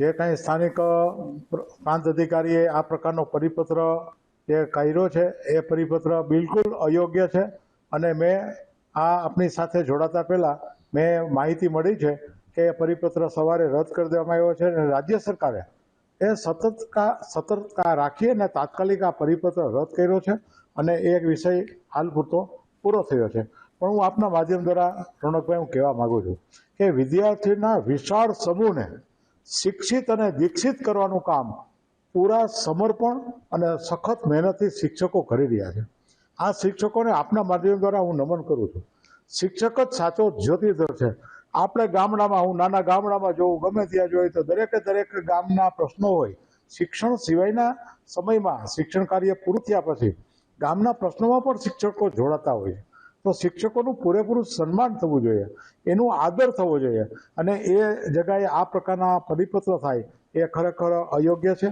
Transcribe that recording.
જે કાંઈ સ્થાનિક પ્રાંત અધિકારીએ આ પ્રકારનો પરિપત્ર જે કર્યો છે, એ પરિપત્ર બિલકુલ અયોગ્ય છે અને મેં આ આપની સાથે જોડાતા પહેલાં મેં માહિતી મળી છે કે પરિપત્ર સવારે રદ કરી દેવામાં આવ્યો છે અને રાજ્ય સરકારે એ સતતતા સતર્કતા રાખી અને તાત્કાલિક આ પરિપત્ર રદ કર્યો છે અને એ એક વિષય હાલ પૂરતો પૂરો થયો છે. પણ હું આપના માધ્યમ દ્વારા રોનકભાઈ, હું કહેવા માગું છું કે વિદ્યાર્થીના વિશાળ સમૂહને શિક્ષિત અને વિકસિત કરવાનું કામ પૂરા સમર્પણ અને સખત મહેનતથી શિક્ષકો કરી રહ્યા છે. આ શિક્ષકોને આપના માધ્યમ દ્વારા હું નમન કરું છું. શિક્ષક જ સાચો જ્યોતિર્ધર છે. આપણે ગામડામાં, હું નાના ગામડામાં જોઉં, ગમે ત્યાં જોઈ તો દરેકે દરેક ગામના પ્રશ્નો હોય. શિક્ષણ સિવાયના સમયમાં શિક્ષણ કાર્ય પૂરું થયા પછી ગામના પ્રશ્નોમાં પણ શિક્ષકો જોડાતા હોય છે. તો શિક્ષકોનું પૂરેપૂરું સન્માન થવું જોઈએ, એનું આદર થવો જોઈએ. અને એ જગાએ આ પ્રકારના પરિપત્ર થાય, એ ખરેખર અયોગ્ય છે?